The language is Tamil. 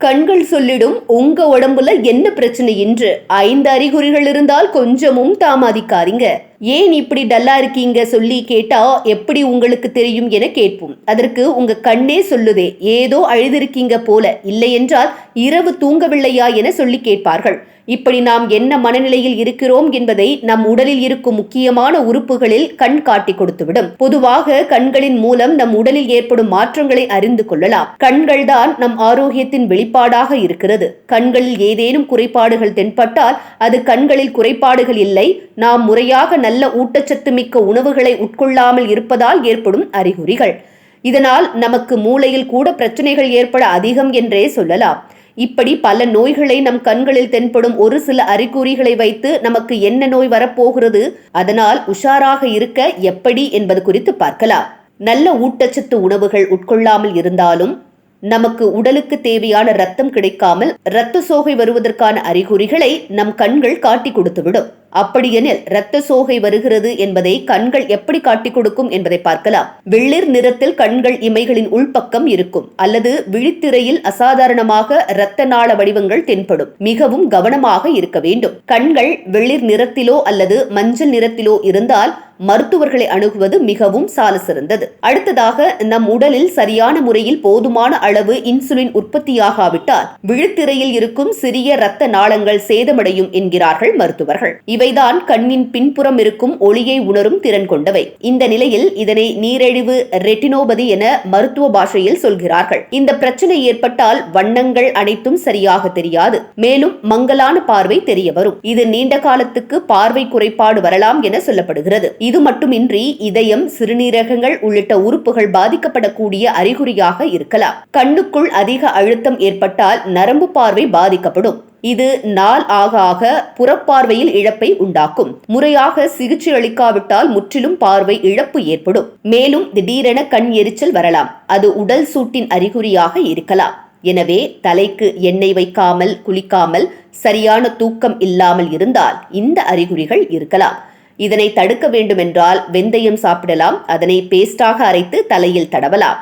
கண்கள் சொல்லிடும் உங்க உடம்புல என்ன பிரச்சனை என்று ஐந்து அறிகுறிகள் இருந்தால் கொஞ்சமும் தாமதிக்காதீங்க. ஏன் இப்படி டல்லா இருக்கீங்க சொல்லி கேட்டா எப்படி உங்களுக்கு தெரியும் என கேட்போம். அதற்கு உங்க கண்ணே சொல்லுதே ஏதோ அழுதிருக்கீங்க போல இல்லை என்றால் இரவு தூங்கவில்லையா என சொல்லி கேட்பார்கள். இப்படி நாம் என்ன மனநிலையில் இருக்கிறோம் என்பதை நம் உடலில் இருக்கும் முக்கியமான உறுப்புகளில் கண் காட்டி கொடுத்துவிடும். பொதுவாக கண்களின் மூலம் நம் உடலில் ஏற்படும் மாற்றங்களை அறிந்து கொள்ளலாம். கண்கள் தான் நம் ஆரோக்கியத்தின் வெளிப்பாடாக இருக்கிறது. கண்களில் ஏதேனும் குறைபாடுகள் தென்பட்டால் அது கண்களில் குறைபாடுகள் இல்லை. நாம் முறையாக நல்ல நல்ல ஊட்டச்சத்து மிக்க உணவுகளை உட்கொள்ளாமல் இருப்பதால் ஏற்படும் அறிகுறிகள். இதனால் நமக்கு மூளையில் கூட பிரச்சனைகள் ஏற்பட அதிகம் என்றே சொல்லலாம். இப்படி பல நோய்களை நம் கண்களில் தென்படும் ஒரு சில அறிகுறிகளை வைத்து நமக்கு என்ன நோய் வரப்போகிறது அதனால் உஷாராக இருக்க எப்படி என்பது குறித்து பார்க்கலாம். நல்ல ஊட்டச்சத்து உணவுகள் உட்கொள்ளாமல் இருந்தாலும் நமக்கு உடலுக்கு தேவையான ரத்தம் கிடைக்காமல் இரத்த சோகை வருவதற்கான அறிகுறிகளை நம் கண்கள் காட்டி கொடுத்துவிடும். அப்படியெனில் இரத்த சோகை வருகிறது என்பதை கண்கள் எப்படி காட்டிக் கொடுக்கும் என்பதை பார்க்கலாம். வெளிர் நிறத்தில் கண்கள் இமைகளின் உள்பக்கம் இருக்கும். அல்லது விழித்திரையில் அசாதாரணமாக இரத்த நாள வடிவங்கள் தென்படும். மிகவும் கவனமாக இருக்க வேண்டும். கண்கள் வெளிர் நிறத்திலோ அல்லது மஞ்சள் நிறத்திலோ இருந்தால் மருத்துவர்களை அணுகுவது மிகவும் சால சிறந்தது. அடுத்ததாக நம் உடலில் சரியான முறையில் போதுமான அளவு இன்சுலின் உற்பத்தியாகாவிட்டால் விழித்திரையில் இருக்கும் சிறிய இரத்த நாளங்கள் சேதமடையும் என்கிறார்கள் மருத்துவர்கள். இவை இவைதான் கண்ணின் பின்புறம் இருக்கும் ஒளியை உணரும் திறன் கொண்டவை. இந்த நிலையில் இதனை நீரிழிவு ரெட்டினோபதி என மருத்துவ பாஷையில் சொல்கிறார்கள். இந்த பிரச்சனை ஏற்பட்டால் வண்ணங்கள் அனைத்தும் சரியாக தெரியாது. மேலும் மங்கலான பார்வை தெரிய வரும். இது நீண்ட காலத்துக்கு பார்வை குறைபாடு வரலாம் என சொல்லப்படுகிறது. இது மட்டுமின்றி இதயம் சிறுநீரகங்கள் உள்ளிட்ட உறுப்புகள் பாதிக்கப்படக்கூடிய அறிகுறியாக இருக்கலாம். கண்ணுக்குள் அதிக அழுத்தம் ஏற்பட்டால் நரம்பு பார்வை பாதிக்கப்படும். இது நாள் ஆக ஆக புறப்பார்வையில் இழப்பை உண்டாக்கும். முறையாக சிகிச்சை அளிக்காவிட்டால் முற்றிலும் பார்வை இழப்பு ஏற்படும். மேலும் திடீரென கண் எரிச்சல் வரலாம். அது உடல் சூட்டின் அறிகுறியாக இருக்கலாம். எனவே தலைக்கு எண்ணெய் வைக்காமல் குளிக்காமல் சரியான தூக்கம் இல்லாமல் இருந்தால் இந்த அறிகுறிகள் இருக்கலாம். இதனை தடுக்க வேண்டுமென்றால் வெந்தயம் சாப்பிடலாம். அதனை பேஸ்டாக அரைத்து தலையில் தடவலாம்.